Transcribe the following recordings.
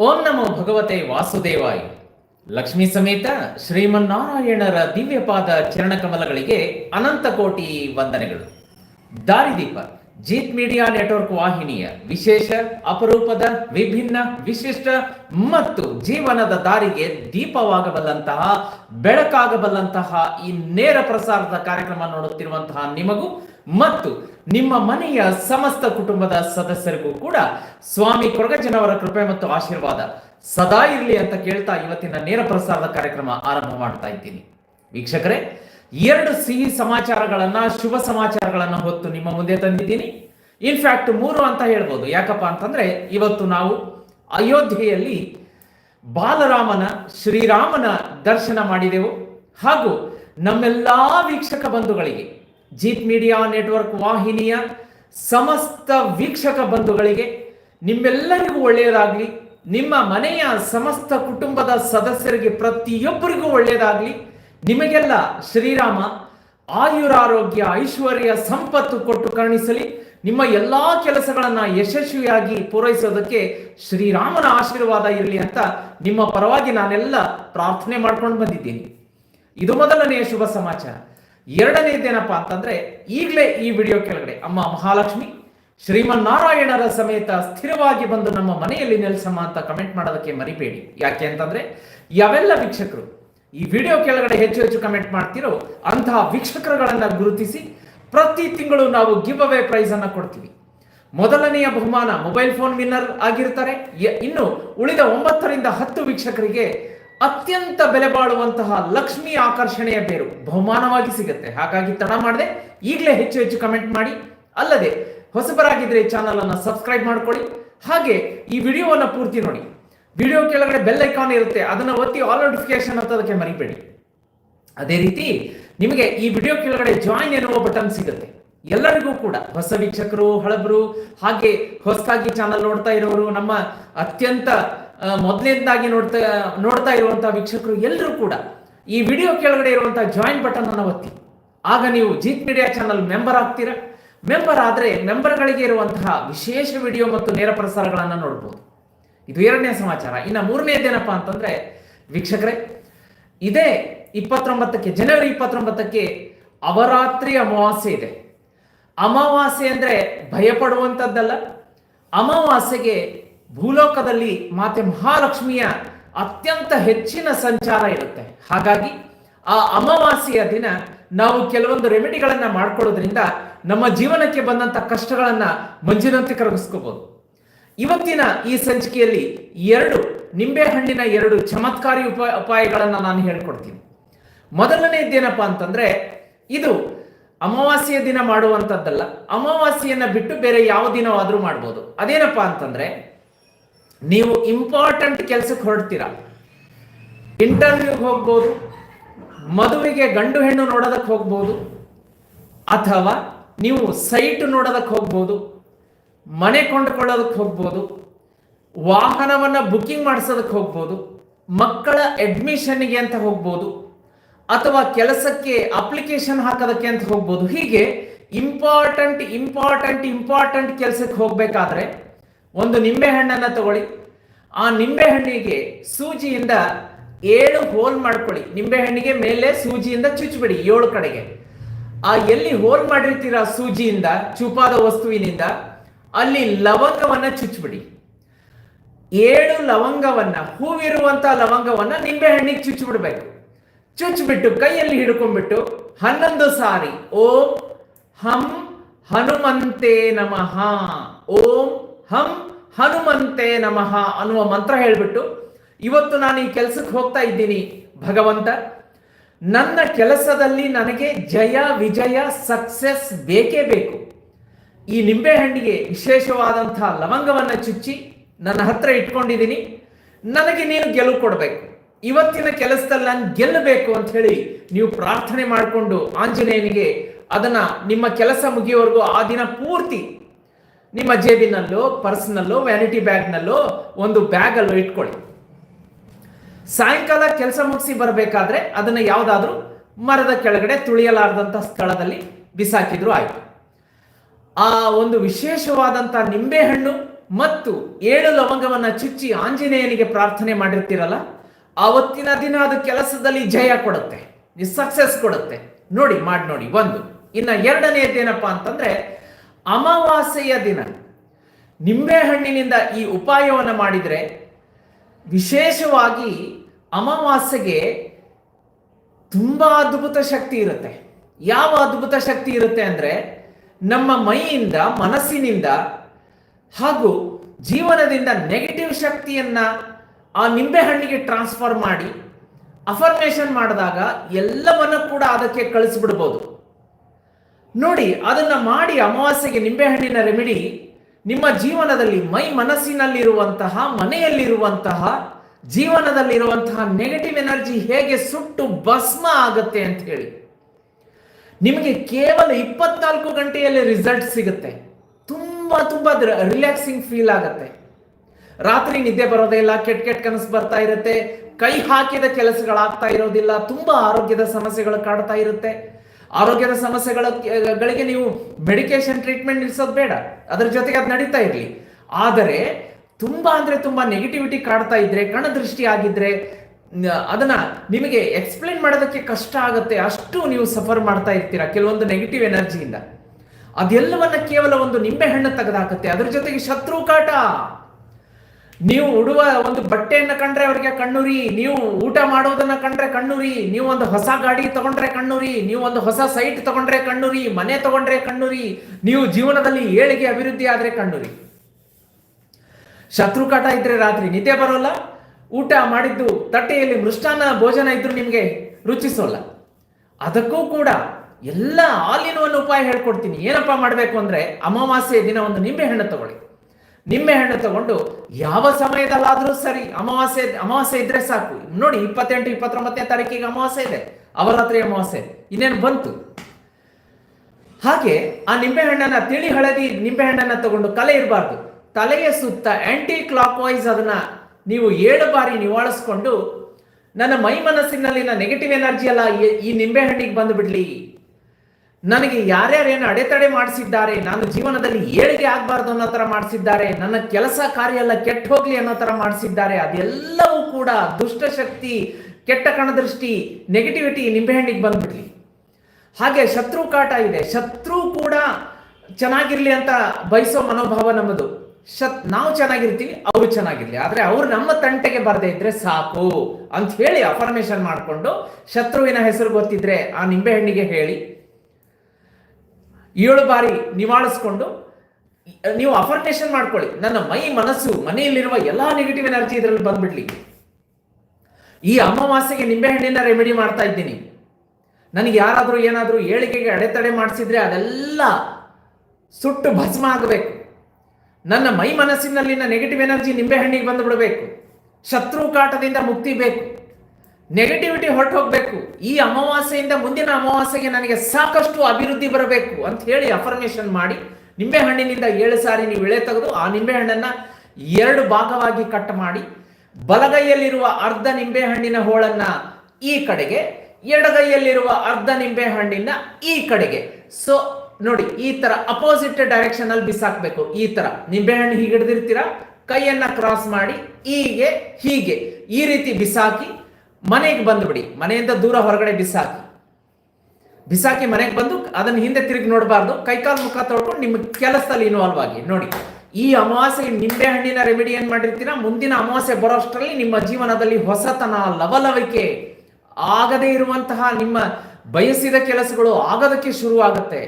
ಓಂ ನಮೋ ಭಗವತೆ ವಾಸುದೇವಾಯ. ಲಕ್ಷ್ಮೀ ಸಮೇತ ಶ್ರೀಮನ್ನಾರಾಯಣರ ದಿವ್ಯಪಾದ ಚರಣಕಮಲಗಳಿಗೆ ಅನಂತ ಕೋಟಿ ವಂದನೆಗಳು. ದಾರಿದೀಪ, ಜೀತ್ ಮೀಡಿಯಾ ನೆಟ್ವರ್ಕ್ ವಾಹಿನಿಯ ವಿಶೇಷ, ಅಪರೂಪದ, ವಿಭಿನ್ನ, ವಿಶಿಷ್ಟ ಮತ್ತು ಜೀವನದ ದಾರಿಗೆ ದೀಪವಾಗಬಲ್ಲಂತಹ, ಬೆಳಕಾಗಬಲ್ಲಂತಹ ಈ ನೇರ ಪ್ರಸಾರದ ಕಾರ್ಯಕ್ರಮ ನೋಡುತ್ತಿರುವಂತಹ ನಿಮಗೂ ಮತ್ತು ನಿಮ್ಮ ಮನೆಯ ಸಮಸ್ತ ಕುಟುಂಬದ ಸದಸ್ಯರಿಗೂ ಕೂಡ ಸ್ವಾಮಿ ಕೊರಗಜ್ಜನವರ ಕೃಪೆ ಮತ್ತು ಆಶೀರ್ವಾದ ಸದಾ ಇರಲಿ ಅಂತ ಕೇಳ್ತಾ ಇವತ್ತಿನ ನೇರ ಪ್ರಸಾರದ ಕಾರ್ಯಕ್ರಮ ಆರಂಭ ಮಾಡ್ತಾ ಇದ್ದೀನಿ. ವೀಕ್ಷಕರೇ, ಎರಡು ಸಿಹಿ ಸಮಾಚಾರಗಳನ್ನ, ಶುಭ ಸಮಾಚಾರಗಳನ್ನ ಹೊತ್ತು ನಿಮ್ಮ ಮುಂದೆ ತಂದಿದ್ದೀನಿ. ಇನ್ಫ್ಯಾಕ್ಟ್ ಮೂರು ಅಂತ ಹೇಳ್ಬೋದು. ಯಾಕಪ್ಪ ಅಂತಂದ್ರೆ, ಇವತ್ತು ನಾವು ಅಯೋಧ್ಯೆಯಲ್ಲಿ ಬಾಲರಾಮನ, ಶ್ರೀರಾಮನ ದರ್ಶನ ಮಾಡಿದೆವು. ಹಾಗೂ ನಮ್ಮೆಲ್ಲಾ ವೀಕ್ಷಕ ಬಂಧುಗಳಿಗೆ ಜೀತ್ ಮೀಡಿಯಾ ನೆಟ್ವರ್ಕ್ ವಾಹಿನಿಯ ಸಮಸ್ತ ವೀಕ್ಷಕ ಬಂಧುಗಳಿಗೆ ನಿಮ್ಮೆಲ್ಲರಿಗೂ ಒಳ್ಳೆಯದಾಗಲಿ, ನಿಮ್ಮ ಮನೆಯ ಸಮಸ್ತ ಕುಟುಂಬದ ಸದಸ್ಯರಿಗೆ ಪ್ರತಿಯೊಬ್ಬರಿಗೂ ಒಳ್ಳೆಯದಾಗಲಿ, ನಿಮಗೆಲ್ಲ ಶ್ರೀರಾಮ, ಆಯುರಾರೋಗ್ಯ, ಐಶ್ವರ್ಯ ಸಂಪತ್ತು ಕೊಟ್ಟು ಕರುಣಿಸಲಿ. ನಿಮ್ಮ ಎಲ್ಲಾ ಕೆಲಸಗಳನ್ನ ಯಶಸ್ವಿಯಾಗಿ ಪೂರೈಸೋದಕ್ಕೆ ಶ್ರೀರಾಮನ ಆಶೀರ್ವಾದ ಇರಲಿ ಅಂತ ನಿಮ್ಮ ಪರವಾಗಿ ನಾನೆಲ್ಲ ಪ್ರಾರ್ಥನೆ ಮಾಡ್ಕೊಂಡು ಬಂದಿದ್ದೀನಿ. ಇದು ಮೊದಲನೆಯ ಶುಭ ಸಮಾಚಾರ. ಎರಡನೇದೇನಪ್ಪ ಅಂತಂದ್ರೆ ಈಗಲೇ ಈ ವಿಡಿಯೋ ಕೆಳಗಡೆ ಅಮ್ಮ ಮಹಾಲಕ್ಷ್ಮಿ, ಶ್ರೀಮನ್ನಾರಾಯಣರ ಸಮೇತ ಸ್ಥಿರವಾಗಿ ಬಂದು ನಮ್ಮ ಮನೆಯಲ್ಲಿ ನೆಲೆಸಮ್ಮ ಅಂತ ಕಮೆಂಟ್ ಮಾಡೋದಕ್ಕೆ ಮರಿಬೇಡಿ. ಯಾಕೆ ಅಂತಂದ್ರೆ ಯಾವೆಲ್ಲ ವೀಕ್ಷಕರು ಈ ವಿಡಿಯೋ ಕೆಳಗಡೆ ಹೆಚ್ಚು ಹೆಚ್ಚು ಕಮೆಂಟ್ ಮಾಡ್ತಿರೋ ಅಂತಹ ವೀಕ್ಷಕರುಗಳನ್ನ ಗುರುತಿಸಿ ಪ್ರತಿ ತಿಂಗಳು ನಾವು ಗಿವ್ ಅವೇ ಪ್ರೈಸ್ ಅನ್ನ ಕೊಡ್ತೀವಿ. ಮೊದಲನೆಯ ಬಹುಮಾನ ಮೊಬೈಲ್ ಫೋನ್ ವಿನ್ನರ್ ಆಗಿರ್ತಾರೆ. ಇನ್ನು ಉಳಿದ ಒಂಬತ್ತರಿಂದ ಹತ್ತು ವೀಕ್ಷಕರಿಗೆ ಅತ್ಯಂತ ಬೆಲೆ ಬಾಳುವಂತಹ ಲಕ್ಷ್ಮಿ ಆಕರ್ಷಣೆಯ ಬೇರು ಬಹುಮಾನವಾಗಿ ಸಿಗುತ್ತೆ. ಹಾಗಾಗಿ ತಡ ಮಾಡದೆ, ಈಗಲೇ ಹೆಚ್ಚು ಹೆಚ್ಚು ಕಮೆಂಟ್ ಮಾಡಿ. ಅಲ್ಲದೆ, ಹೊಸಬರಾಗಿದ್ರೆ ಚಾನಲ್ ಅನ್ನು ಸಬ್ಸ್ಕ್ರೈಬ್ ಮಾಡ್ಕೊಳ್ಳಿ. ಹಾಗೆ ಈ ವಿಡಿಯೋವನ್ನು ಪೂರ್ತಿ ನೋಡಿ. ವಿಡಿಯೋ ಕೆಳಗಡೆ ಬೆಲ್ ಐಕಾನ್ ಇರುತ್ತೆ, ಅದನ್ನು ಒತ್ತಿ ಆಲ್ ನೋಟಿಫಿಕೇಶನ್ ಅಂತದಕ್ಕೆ ಮರಿಬೇಡಿ. ಅದೇ ರೀತಿ, ನಿಮಗೆ ಈ ವಿಡಿಯೋ ಕೆಳಗಡೆ ಜಾಯಿನ್ ಎನ್ನುವ ಬಟನ್ ಸಿಗುತ್ತೆ. ಎಲ್ಲರಿಗೂ ಕೂಡ, ಹೊಸ ವೀಕ್ಷಕರು, ಹಳಬರು, ಹಾಗೆ ಹೊಸದಾಗಿ ಚಾನಲ್ ನೋಡ್ತಾ ಇರೋರು, ನಮ್ಮ ಅತ್ಯಂತ ಮೊದಲನೇದಾಗಿ ನೋಡ್ತಾ ನೋಡ್ತಾ ಇರುವಂತಹ ವೀಕ್ಷಕರು ಎಲ್ಲರೂ ಕೂಡ ಈ ವಿಡಿಯೋ ಕೆಳಗಡೆ ಇರುವಂತಹ ಜಾಯಿನ್ ಬಟನ್ ಅನ್ನು ಒತ್ತಿ. ಆಗ ನೀವು ಜೀತ್ ಮೀಡಿಯಾ ಚಾನಲ್ ಮೆಂಬರ್ ಆಗ್ತೀರಾ? ಮೆಂಬರ್ ಆದರೆ ಮೆಂಬರ್ಗಳಿಗೆ ಇರುವಂತಹ ವಿಶೇಷ ವಿಡಿಯೋ ಮತ್ತು ನೇರ ಪ್ರಸಾರಗಳನ್ನು ನೋಡ್ಬೋದು. ಇದು ಎರಡನೇ ಸಮಾಚಾರ. ಇನ್ನು ಮೂರನೇದೇನಪ್ಪ ಅಂತಂದ್ರೆ, ವೀಕ್ಷಕರೇ, ಇದೇ ಇಪ್ಪತ್ತೊಂಬತ್ತಕ್ಕೆ, ಜನವರಿ ಇಪ್ಪತ್ತೊಂಬತ್ತಕ್ಕೆ ಅವರಾತ್ರಿ ಅಮಾವಾಸ್ಯೆ ಇದೆ. ಅಮಾವಾಸ್ಯೆ ಅಂದರೆ ಭಯಪಡುವಂಥದ್ದಲ್ಲ ಅಮಾವಾಸ್ಯೆಗೆ ಭೂಲೋಕದಲ್ಲಿ ಮಾತೆ ಮಹಾಲಕ್ಷ್ಮಿಯ ಅತ್ಯಂತ ಹೆಚ್ಚಿನ ಸಂಚಾರ ಇರುತ್ತೆ. ಹಾಗಾಗಿ ಆ ಅಮಾವಾಸ್ಯೆಯ ದಿನ ನಾವು ಕೆಲವೊಂದು ರೆಮಿಡಿಗಳನ್ನ ಮಾಡ್ಕೊಳ್ಳೋದ್ರಿಂದ ನಮ್ಮ ಜೀವನಕ್ಕೆ ಬಂದಂತ ಕಷ್ಟಗಳನ್ನ ಮಂಜಿನಂತೆ ಕರಗಿಸ್ಕೋಬಹುದು ಇವತ್ತಿನ ಈ ಸಂಚಿಕೆಯಲ್ಲಿ ಎರಡು ನಿಂಬೆಹಣ್ಣಿನ ಎರಡು ಚಮತ್ಕಾರಿ ಉಪ, ಉಪಾಯಗಳನ್ನ ನಾನು ಹೇಳ್ಕೊಡ್ತೀನಿ. ಮೊದಲನೆಯದ್ದೇನಪ್ಪ ಅಂತಂದ್ರೆ, ಇದು ಅಮಾವಾಸ್ಯೆಯ ದಿನ ಮಾಡುವಂಥದ್ದಲ್ಲ ಅಮಾವಾಸ್ಯೆಯನ್ನ ಬಿಟ್ಟು ಬೇರೆ ಯಾವ ದಿನವಾದರೂ ಮಾಡ್ಬೋದು. ಅದೇನಪ್ಪ ಅಂತಂದ್ರೆ ನೀವು ಇಂಪಾರ್ಟೆಂಟ್ ಕೆಲಸಕ್ಕೆ ಹೊರಡ್ತೀರಾ? ಇಂಟರ್ವ್ಯೂಗೆ ಹೋಗ್ಬೋದು, ಮದುವೆಗೆ ಗಂಡು ಹೆಣ್ಣು ನೋಡೋದಕ್ಕೆ ಹೋಗ್ಬೋದು, ಅಥವಾ ನೀವು ಸೈಟ್ ನೋಡೋದಕ್ಕೆ ಹೋಗ್ಬೋದು, ಮನೆ ಕೊಂಡುಕೊಳ್ಳೋದಕ್ಕೆ ಹೋಗ್ಬೋದು, ವಾಹನವನ್ನು ಬುಕ್ಕಿಂಗ್ ಮಾಡಿಸೋದಕ್ಕೆ ಹೋಗ್ಬೋದು, ಮಕ್ಕಳ ಅಡ್ಮಿಷನ್ಗೆ ಅಂತ ಹೋಗ್ಬೋದು, ಅಥವಾ ಕೆಲಸಕ್ಕೆ ಅಪ್ಲಿಕೇಶನ್ ಹಾಕೋದಕ್ಕೆ ಅಂತ ಹೋಗ್ಬೋದು, ಹೀಗೆ ಇಂಪಾರ್ಟೆಂಟ್ ಇಂಪಾರ್ಟೆಂಟ್ ಇಂಪಾರ್ಟೆಂಟ್ ಕೆಲಸಕ್ಕೆ ಹೋಗಬೇಕಾದ್ರೆ ಒಂದು ನಿಂಬೆ ಹಣ್ಣನ್ನು ತಗೊಳ್ಳಿ. ಆ ನಿಂಬೆ ಹಣ್ಣಿಗೆ ಸೂಜಿಯಿಂದ ಏಳು ಹೋಲ್ ಮಾಡ್ಕೊಳ್ಳಿ. ನಿಂಬೆ ಹಣ್ಣಿಗೆ ಮೇಲೆ ಸೂಜಿಯಿಂದ ಚುಚ್ಚಿಬಿಡಿ ಏಳು ಕಡೆಗೆ. ಆ ಎಲ್ಲಿ ಹೋಲ್ ಮಾಡಿರ್ತೀರ ಸೂಜಿಯಿಂದ, ಚೂಪಾದ ವಸ್ತುವಿನಿಂದ, ಅಲ್ಲಿ ಲವಂಗವನ್ನ ಚುಚ್ಚಿಬಿಡಿ ಏಳು ಲವಂಗವನ್ನ, ಹೂವಿರುವಂತ ಲವಂಗವನ್ನ ನಿಂಬೆ ಹಣ್ಣಿಗೆ ಚುಚ್ಚಿಬಿಡ್ಬೇಕು ಚುಚ್ಚಿಬಿಟ್ಟು ಕೈಯಲ್ಲಿ ಹಿಡ್ಕೊಂಡ್ಬಿಟ್ಟು ಹನ್ನೊಂದು ಸಾರಿ ಓಂ ಹಂ ಹನುಮಂತೆ ನಮಃ. ಓಂ ಹಂ ಹನುಮಂತೆ ನಮಃ ಅನ್ನುವ ಮಂತ್ರ ಹೇಳಿಬಿಟ್ಟು ಇವತ್ತು ನಾನು ಈ ಕೆಲಸಕ್ಕೆ ಹೋಗ್ತಾ ಇದ್ದೀನಿ, ಭಗವಂತ. ನನ್ನ ಕೆಲಸದಲ್ಲಿ ನನಗೆ ಜಯ, ವಿಜಯ ಸಕ್ಸೆಸ್ ಬೇಕೇ ಬೇಕು. ಈ ನಿಂಬೆಹಣ್ಣಿಗೆ ವಿಶೇಷವಾದಂತಹ ಲವಂಗವನ್ನ ಚುಚ್ಚಿ ನನ್ನ ಹತ್ರ ಇಟ್ಕೊಂಡಿದ್ದೀನಿ. ನನಗೆ ನೀನು ಗೆಲುವು ಕೊಡಬೇಕು. ಇವತ್ತಿನ ಕೆಲಸದಲ್ಲಿ ನಾನು ಗೆಲ್ಲಬೇಕು ಅಂತ ಹೇಳಿ ನೀವು ಪ್ರಾರ್ಥನೆ ಮಾಡಿಕೊಂಡು ಆಂಜನೇಯನಿಗೆ ಅದನ್ನ ನಿಮ್ಮ ಕೆಲಸ ಮುಗಿಯೋವರೆಗೂ ಆ ದಿನ ಪೂರ್ತಿ ನಿಮ್ಮ ಜೇಬಿನಲ್ಲೋ, ಪರ್ಸ್ನಲ್ಲೋ, ವ್ಯಾನಿಟಿ ಬ್ಯಾಗ್ನಲ್ಲೋ ಒಂದು ಬ್ಯಾಗಲ್ಲೋ ಇಟ್ಕೊಳ್ಳಿ. ಸಾಯಂಕಾಲ ಕೆಲಸ ಮುಗಿಸಿ ಬರಬೇಕಾದ್ರೆ ಅದನ್ನ ಯಾವುದಾದ್ರೂ ಮರದ ಕೆಳಗಡೆ ತುಳಿಯಲಾರದಂಥ ಸ್ಥಳದಲ್ಲಿ ಬಿಸಾಕಿದ್ರು ಆಯ್ತು. ಆ ಒಂದು ವಿಶೇಷವಾದಂಥ ನಿಂಬೆಹಣ್ಣು ಮತ್ತು ಏಳು ಲವಂಗವನ್ನು ಚುಚ್ಚಿ ಆಂಜನೇಯನಿಗೆ ಪ್ರಾರ್ಥನೆ ಮಾಡಿರ್ತೀರಲ್ಲ, ಆವತ್ತಿನ ದಿನ ಅದು ಕೆಲಸದಲ್ಲಿ ಜಯ ಕೊಡುತ್ತೆ, ಸಕ್ಸಸ್ ಕೊಡುತ್ತೆ. ನೋಡಿ, ಮಾಡಿ ನೋಡಿ, ಒಂದು. ಇನ್ನ ಎರಡನೇದೇನಪ್ಪ ಅಂತಂದ್ರೆ ಅಮಾವಾಸ್ಯೆಯ ದಿನ. ನಿಂಬೆಹಣ್ಣಿನಿಂದ ಈ ಉಪಾಯವನ್ನು ಮಾಡಿದರೆ ವಿಶೇಷವಾಗಿ ಅಮಾವಾಸ್ಯೆಗೆ ತುಂಬ ಅದ್ಭುತ ಶಕ್ತಿ ಇರುತ್ತೆ. ಯಾವ ಅದ್ಭುತ ಶಕ್ತಿ ಇರುತ್ತೆ ಅಂದರೆ ನಮ್ಮ ಮೈಯಿಂದ, ಮನಸ್ಸಿನಿಂದ ಹಾಗೂ ಜೀವನದಿಂದ ನೆಗೆಟಿವ್ ಶಕ್ತಿಯನ್ನು ಆ ನಿಂಬೆಹಣ್ಣಿಗೆ ಟ್ರಾನ್ಸ್ಫರ್ ಮಾಡಿ ಅಫರ್ಮೇಷನ್ ಮಾಡಿದಾಗ ಎಲ್ಲವನ್ನು ಕೂಡ ಅದಕ್ಕೆ ಕಳಿಸ್ಬಿಡ್ಬೋದು. ನೋಡಿ, ಅದನ್ನ ಮಾಡಿ ಅಮಾವಾಸ್ಯೆಗೆ ನಿಂಬೆಹಣ್ಣಿನ ರೆಮಿಡಿ, ನಿಮ್ಮ ಜೀವನದಲ್ಲಿ ಮೈ ಮನಸ್ಸಿನಲ್ಲಿರುವಂತಹ, ಮನೆಯಲ್ಲಿರುವಂತಹ, ಜೀವನದಲ್ಲಿರುವಂತಹ ನೆಗೆಟಿವ್ ಎನರ್ಜಿ ಹೇಗೆ ಸುಟ್ಟು ಭಸ್ಮ ಆಗುತ್ತೆ ಅಂತ ಹೇಳಿ. ನಿಮಗೆ ಕೇವಲ ಇಪ್ಪತ್ನಾಲ್ಕು ಗಂಟೆಯಲ್ಲಿ ರಿಸಲ್ಟ್ ಸಿಗುತ್ತೆ. ತುಂಬಾ ತುಂಬಾ ರಿಲ್ಯಾಕ್ಸಿಂಗ್ ಫೀಲ್ ಆಗುತ್ತೆ. ರಾತ್ರಿ ನಿದ್ದೆ ಬರೋದೇ ಇಲ್ಲ, ಕೆಟ್ಟ ಕೆಟ್ಟ ಕನಸು ಬರ್ತಾ ಇರುತ್ತೆ. ಕೈ ಹಾಕಿದ ಕೆಲಸಗಳಾಗ್ತಾ ಇರೋದಿಲ್ಲ, ತುಂಬಾ ಆರೋಗ್ಯದ ಸಮಸ್ಯೆಗಳು ಕಾಡ್ತಾ ಇರುತ್ತೆ. ಆರೋಗ್ಯದ ಸಮಸ್ಯೆಗಳ, ಗಳಿಗೆ ನೀವು ಮೆಡಿಕೇಶನ್ ಟ್ರೀಟ್ಮೆಂಟ್ ನಿಲ್ಸೋದು ಬೇಡ. ಅದರ ಜೊತೆಗೆ ಅದು ನಡೀತಾ ಇರಲಿ. ಆದರೆ ತುಂಬಾ ಅಂದ್ರೆ ತುಂಬಾ ನೆಗೆಟಿವಿಟಿ ಕಾಡ್ತಾ ಇದ್ರೆ, ಕಣದೃಷ್ಟಿ ಆಗಿದ್ರೆ ಅದನ್ನ ನಿಮಗೆ ಎಕ್ಸ್ಪ್ಲೇನ್ ಮಾಡೋದಕ್ಕೆ ಕಷ್ಟ ಆಗುತ್ತೆ. ಅಷ್ಟು ನೀವು ಸಫರ್ ಮಾಡ್ತಾ ಇರ್ತೀರಾ ಕೆಲವೊಂದು ನೆಗೆಟಿವ್ ಎನರ್ಜಿಯಿಂದ ಅದೆಲ್ಲವನ್ನ ಕೇವಲ ಒಂದು ನಿಂಬೆ ಹಣ್ಣು ತೆಗೆದಾಕತ್ತೆ. ಅದ್ರ ಜೊತೆಗೆ ಶತ್ರು ಕಾಟ ನೀವು ಉಡುವ ಒಂದು ಬಟ್ಟೆಯನ್ನು ಕಂಡ್ರೆ ಅವರಿಗೆ ಕಣ್ಣುರಿ, ನೀವು ಊಟ ಮಾಡೋದನ್ನ ಕಂಡ್ರೆ ಕಣ್ಣುರಿ, ನೀವು ಒಂದು ಹೊಸ ಗಾಡಿ ತಗೊಂಡ್ರೆ ಕಣ್ಣುರಿ, ನೀವು ಒಂದು ಹೊಸ ಸೈಟ್ ತಗೊಂಡ್ರೆ ಕಣ್ಣುರಿ, ಮನೆ ತಗೊಂಡ್ರೆ ಕಣ್ಣುರಿ, ನೀವು ಜೀವನದಲ್ಲಿ ಏಳಿಗೆ ಅಭಿವೃದ್ಧಿ ಆದ್ರೆ ಕಣ್ಣುರಿ. ಶತ್ರು ಕಾಟ ಇದ್ರೆ ರಾತ್ರಿ ನಿದ್ದೆ ಬರೋಲ್ಲ, ಊಟ ಮಾಡಿದ್ದು ತಟ್ಟೆಯಲ್ಲಿ ಮೃಷ್ಟಾನ್ನ ಭೋಜನ ಇದ್ರು ನಿಮಗೆ ರುಚಿಸೋಲ್ಲ. ಅದಕ್ಕೂ ಕೂಡ ಎಲ್ಲ ಆಲಿನ ಒಂದು ಉಪಾಯ ಹೇಳ್ಕೊಡ್ತೀನಿ. ಏನಪ್ಪಾ ಮಾಡಬೇಕು ಅಂದ್ರೆ ಅಮಾವಾಸ್ಯೆ ದಿನ ಒಂದು ನಿಂಬೆ ಹಣ್ಣು ತಗೊಳ್ಳಿ. ನಿಂಬೆ ಹಣ್ಣು ತಗೊಂಡು ಯಾವ ಸಮಯದಲ್ಲಾದರೂ ಸರಿ ಅಮಾವಾಸ್ಯೆ ಅಮಾವಾಸ್ಯೆ ಇದ್ರೆ ಸಾಕು. ನೋಡಿ, ಇಪ್ಪತ್ತೆಂಟು, ಇಪ್ಪತ್ತೊಂಬತ್ತನೇ ತಾರೀಕಿಗೆ ಅಮಾವಾಸ್ಯೆ ಇದೆ. ಅವರಾತ್ರಿ ಅಮಾವಾಸ್ಯೆ ಇನ್ನೇನು ಬಂತು? ಹಾಗೆ ಆ ನಿಂಬೆಹಣ್ಣನ್ನ ತಿಳಿ ಹಳದಿ ನಿಂಬೆಹಣ್ಣನ್ನ ತಗೊಂಡು ಕಲೆ ಇರಬಾರ್ದು. ತಲೆಯ ಸುತ್ತ ಆಂಟಿ ಕ್ಲಾಕ್ ವೈಸ್ ಅದನ್ನ ನೀವು ಏಳು ಬಾರಿ ನಿವಾಳಿಸ್ಕೊಂಡು ನನ್ನ ಮೈ ಮನಸ್ಸಿನಲ್ಲಿನ ನೆಗೆಟಿವ್ ಎನರ್ಜಿ ಎಲ್ಲ ಈ- ಈ ನಿಂಬೆಹಣ್ಣಿಗೆ ಬಂದು ಬಿಡ್ಲಿ. ನನಗೆ ಯಾರ್ಯಾರೇನು ಅಡೆತಡೆ ಮಾಡಿಸಿದ್ದಾರೆ, ನಾನು ಜೀವನದಲ್ಲಿ ಏಳಿಗೆ ಆಗಬಾರ್ದು ಅನ್ನೋ ಥರ ಮಾಡಿಸಿದ್ದಾರೆ, ನನ್ನ ಕೆಲಸ ಕಾರ್ಯ ಎಲ್ಲ ಕೆಟ್ಟ ಹೋಗ್ಲಿ ಅನ್ನೋ ಥರ ಮಾಡಿಸಿದ್ದಾರೆ, ಅದೆಲ್ಲವೂ ಕೂಡ ದುಷ್ಟಶಕ್ತಿ ಕೆಟ್ಟ ಕಣದೃಷ್ಟಿ ನೆಗೆಟಿವಿಟಿ ನಿಂಬೆಹಣ್ಣಿಗೆ ಬಂದ್ಬಿಡ್ಲಿ. ಹಾಗೆ ಶತ್ರು ಕಾಟ ಇದೆ. ಶತ್ರು ಕೂಡ ಚೆನ್ನಾಗಿರಲಿ ಅಂತ ಬಯಸೋ ಮನೋಭಾವ ನಮ್ಮದು. ಶತ್, ನಾವು ಚೆನ್ನಾಗಿರ್ತೀವಿ, ಅವರು ಚೆನ್ನಾಗಿರ್ಲಿ. ಆದರೆ ಅವರು ನಮ್ಮ ತಂಟೆಗೆ ಬರದೇ ಇದ್ರೆ ಸಾಕು ಅಂತ ಹೇಳಿ ಅಫರ್ಮೇಶನ್ ಮಾಡಿಕೊಂಡು ಶತ್ರುವಿನ ಹೆಸರು ಗೊತ್ತಿದ್ರೆ ಆ ನಿಂಬೆಹಣ್ಣಿಗೆ ಹೇಳಿ ಏಳು ಬಾರಿ ನಿವಾಳಿಸ್ಕೊಂಡು, ನೀವು ಅಫರ್ಮೇಶನ್ ಮಾಡ್ಕೊಳ್ಳಿ. ನನ್ನ ಮೈ ಮನಸ್ಸು, ಮನೆಯಲ್ಲಿರುವ ಎಲ್ಲಾ ನೆಗೆಟಿವ್ ಎನರ್ಜಿ ಇದರಲ್ಲಿ ಬಂದ್ಬಿಡ್ಲಿ. ಈ ಅಮಾವಾಸ್ಯೆಗೆ ನಿಂಬೆಹಣ್ಣಿನ ರೆಮಿಡಿ ಮಾಡ್ತಾ ಇದ್ದೀನಿ. ನನಗೆ ಯಾರಾದರೂ ಏನಾದರೂ ಏಳಿಗೆಗೆ ಅಡೆತಡೆ ಮಾಡಿಸಿದ್ರೆ ಅದೆಲ್ಲ ಸುಟ್ಟು ಭಸ್ಮ ಆಗಬೇಕು. ನನ್ನ ಮೈ ಮನಸ್ಸಿನಲ್ಲಿನ ನೆಗೆಟಿವ್ ಎನರ್ಜಿ ನಿಂಬೆಹಣ್ಣಿಗೆ ಬಂದು ಬಿಡಬೇಕು ಶತ್ರು ಕಾಟದಿಂದ ಮುಕ್ತಿ ಬೇಕು. ನೆಗೆಟಿವಿಟಿ ಹೊರಟು ಹೋಗಬೇಕು ಈ ಅಮಾವಾಸ್ಯೆಯಿಂದ ಮುಂದಿನ ಅಮಾವಾಸ್ಯೆಗೆ ನನಗೆ ಸಾಕಷ್ಟು ಅಭಿವೃದ್ಧಿ ಬರಬೇಕು ಅಂತ ಹೇಳಿ ಅಫರ್ಮೇಷನ್ ಮಾಡಿ ನಿಂಬೆಹಣ್ಣಿನಿಂದ ಏಳು ಸಾರಿ ನೀವು ಎಳೆ ತೆಗೆದು ಆ ನಿಂಬೆಹಣ್ಣನ್ನ ಎರಡು ಭಾಗವಾಗಿ ಕಟ್ ಮಾಡಿ ಬಲಗೈಯಲ್ಲಿರುವ ಅರ್ಧ ನಿಂಬೆಹಣ್ಣಿನ ಹೋಳನ್ನ ಈ ಕಡೆಗೆ, ಎಡಗೈಯಲ್ಲಿರುವ ಅರ್ಧ ನಿಂಬೆಹಣ್ಣಿನ ಈ ಕಡೆಗೆ. ಸೊ ನೋಡಿ, ಈ ತರ ಅಪೋಸಿಟ್ ಡೈರೆಕ್ಷನ್ ಅಲ್ಲಿ ಬಿಸಾಕ್ಬೇಕು. ಈ ತರ. ನಿಂಬೆಹಣ್ಣು ಹೀಗೆ ಹಿಡಿದಿರ್ತೀರಾ ಕೈಯನ್ನ ಕ್ರಾಸ್ ಮಾಡಿ ಹೀಗೆ ಹೀಗೆ. ಈ ರೀತಿ ಬಿಸಾಕಿ ಮನೆಗೆ ಬಂದ್ಬಿಡಿ. ಮನೆಯಿಂದ ದೂರ ಹೊರಗಡೆ ಬಿಸಾಕಿ. ಬಿಸಾಕಿ ಮನೆಗೆ ಬಂದು ಅದನ್ನು ಹಿಂದೆ ತಿರುಗಿ ನೋಡಬಾರ್ದು. ಕೈಕಾಲು ಮುಖ ತೊಳ್ಕೊಂಡು ನಿಮ್ಮ ಕೆಲಸದಲ್ಲಿ ಇನ್ವಾಲ್ವ್ ಆಗಿ. ನೋಡಿ, ಈ ಅಮಾವಾಸ್ಯೆ ನಿಂಬೆ ಹಣ್ಣಿನ ರೆಮಿಡಿ ಏನ್ ಮಾಡಿರ್ತೀರಾ? ಮುಂದಿನ ಅಮಾವಾಸ್ಯೆ ಬರೋಷ್ಟರಲ್ಲಿ ನಿಮ್ಮ ಜೀವನದಲ್ಲಿ ಹೊಸತನ, ಲವಲವಿಕೆ ಆಗದೇ ಇರುವಂತಹ ನಿಮ್ಮ ಬಯಸಿದ ಕೆಲಸಗಳು ಆಗೋದಕ್ಕೆ ಶುರು ಆಗುತ್ತೆ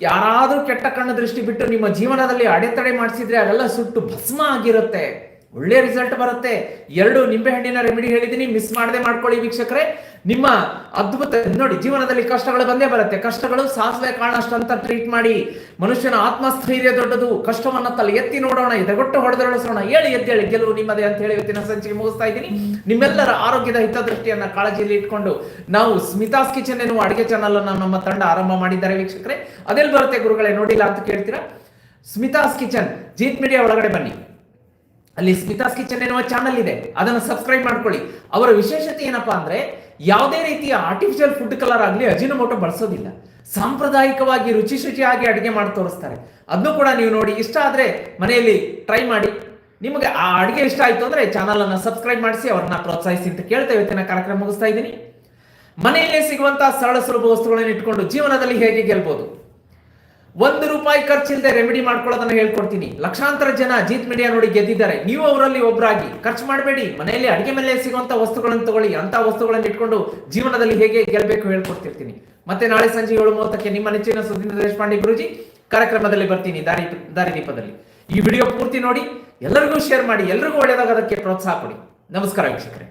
ಯಾರಾದರೂ ಕೆಟ್ಟ ಕಣ್ಣು ದೃಷ್ಟಿ ಬಿಟ್ಟು ನಿಮ್ಮ ಜೀವನದಲ್ಲಿ ಅಡೆತಡೆ ಮಾಡಿಸಿದ್ರೆ ಅದೆಲ್ಲ ಸುಟ್ಟು ಭಸ್ಮ ಆಗಿರುತ್ತೆ. ಒಳ್ಳೆ ರಿಸಲ್ಟ್ ಬರುತ್ತೆ. ಎರಡು ನಿಂಬೆಹಣ್ಣಿನ ರೆಮಿಡಿ ಹೇಳಿದ್ದೀನಿ. ಮಿಸ್ ಮಾಡದೆ ಮಾಡ್ಕೊಳ್ಳಿ ವೀಕ್ಷಕರೇ. ನಿಮ್ಮ ಅದ್ಭುತ, ನೋಡಿ, ಜೀವನದಲ್ಲಿ ಕಷ್ಟಗಳು ಬಂದೇ ಬರುತ್ತೆ. ಕಷ್ಟಗಳು ಸಾಸಿವೆ ಕಾಣಷ್ಟು ಅಂತ ಟ್ರೀಟ್ ಮಾಡಿ ಮನುಷ್ಯನ ಆತ್ಮಸ್ಥೈರ್ಯ ದೊಡ್ಡದು. ಕಷ್ಟವನ್ನ ತಲೆ ಎತ್ತಿ ನೋಡೋಣ, ಎದಗೊಟ್ಟು ಹೊಡೆದೊಳಿಸೋಣ ಹೇಳಿ, ಎದ್ದೇಳಿ, ಗೆಲುವು ನಿಮ್ಮದೇ ಅಂತ ಹೇಳಿ ಇವತ್ತಿನ ಸಂಚಿಕೆ ಮುಗಿಸ್ತಾ ಇದ್ದೀನಿ. ನಿಮ್ಮೆಲ್ಲರ ಆರೋಗ್ಯದ ಹಿತದೃಷ್ಟಿಯನ್ನ ಕಾಳಜಿಯಲ್ಲಿ ಇಟ್ಕೊಂಡು ನಾವು ಸ್ಮಿತಾಸ್ ಕಿಚನ್ ಎನ್ನುವ ಅಡುಗೆ ಚಾನಲ್ ಅನ್ನು ನಮ್ಮ ತಂಡ ಆರಂಭ ಮಾಡಿದ್ದಾರೆ ವೀಕ್ಷಕರೇ. ಅದೆಲ್ಲಿ ಬರುತ್ತೆ ಗುರುಗಳೇ, ನೋಡಿಲ್ಲ ಅಂತ ಕೇಳ್ತೀರಾ? ಸ್ಮಿತಾಸ್ ಕಿಚನ್, ಜೀತ್ ಮೀಡಿಯಾ ಒಳಗಡೆ ಬನ್ನಿ. ಅಲ್ಲಿ ಸ್ಮಿತಾಸ್ ಕಿಚನ್ ಎನ್ನುವ ಚಾನಲ್ ಇದೆ. ಅದನ್ನು ಸಬ್ಸ್ಕ್ರೈಬ್ ಮಾಡ್ಕೊಳ್ಳಿ. ಅವರ ವಿಶೇಷತೆ ಏನಪ್ಪಾ ಅಂದ್ರೆ, ಯಾವುದೇ ರೀತಿಯ ಆರ್ಟಿಫಿಷಿಯಲ್ ಫುಡ್ ಕಲರ್ ಆಗಲಿ ಅಜಿನೋಮೋಟೋ ಬಳಸೋದಿಲ್ಲ. ಸಾಂಪ್ರದಾಯಿಕವಾಗಿ ರುಚಿ ಶುಚಿಯಾಗಿ ಅಡುಗೆ ಮಾಡಿ ತೋರಿಸ್ತಾರೆ. ಅದನ್ನು ಕೂಡ ನೀವು ನೋಡಿ. ಇಷ್ಟ ಆದರೆ ಮನೆಯಲ್ಲಿ ಟ್ರೈ ಮಾಡಿ. ನಿಮಗೆ ಆ ಅಡುಗೆ ಇಷ್ಟ ಆಯಿತು ಅಂದರೆ ಚಾನಲನ್ನು ಸಬ್ಸ್ಕ್ರೈಬ್ ಮಾಡಿಸಿ, ಅವ್ರನ್ನ ಪ್ರೋತ್ಸಾಹಿಸಿ ಅಂತ ಕೇಳ್ತಾ ಇವತ್ತಿನ ಕಾರ್ಯಕ್ರಮ ಮುಗಿಸ್ತಾ ಇದ್ದೀನಿ. ಮನೆಯಲ್ಲೇ ಸಿಗುವಂತಹ ಸರಳ ಸುಲಭ ವಸ್ತುಗಳನ್ನು ಇಟ್ಕೊಂಡು ಜೀವನದಲ್ಲಿ ಹೇಗೆ ಗೆಲ್ಬೋದು? ಒಂದು ರೂಪಾಯಿ ಖರ್ಚಿಲ್ಲದೆ ರೆಮಿಡಿ ಮಾಡ್ಕೊಳ್ಳೋದನ್ನ ಹೇಳ್ಕೊಡ್ತೀನಿ. ಲಕ್ಷಾಂತರ ಜನ ಜೀತ್ ಮೀಡಿಯಾ ನೋಡಿ ಗೆದ್ದಿದ್ದಾರೆ. ನೀವು ಅವರಲ್ಲಿ ಒಬ್ಬರಾಗಿ ಖರ್ಚು ಮಾಡಬೇಡಿ. ಮನೆಯಲ್ಲಿ ಅಡಿಗೆ ಮೇಲೆ ಸಿಗುವಂತ ವಸ್ತುಗಳನ್ನು ತಗೊಳ್ಳಿ. ಅಂತ ವಸ್ತುಗಳನ್ನು ಇಟ್ಕೊಂಡು ಜೀವನದಲ್ಲಿ ಹೇಗೆ ಗೆಲ್ಲಬೇಕು ಹೇಳ್ಕೊಡ್ತಿರ್ತೀನಿ. ಮತ್ತೆ ನಾಳೆ ಸಂಜೆ ಏಳು ಮೂವತ್ತಕ್ಕೆ ನಿಮ್ಮ ನೆಚ್ಚಿನ ಸುಧೀಂದ್ರ ದೇಶಪಾಂಡೆ ಗುರುಜಿ ಕಾರ್ಯಕ್ರಮದಲ್ಲಿ ಬರ್ತೀನಿ ದಾರಿ ದಾರಿದೀಪದಲ್ಲಿ ಈ ವಿಡಿಯೋ ಪೂರ್ತಿ ನೋಡಿ, ಎಲ್ಲರಿಗೂ ಶೇರ್ ಮಾಡಿ, ಎಲ್ರಿಗೂ ಒಳ್ಳೆಯದಾಗೋದಕ್ಕೆ ಪ್ರೋತ್ಸಾಹ ಕೊಡಿ. ನಮಸ್ಕಾರ ವೀಕ್ಷಕರೇ.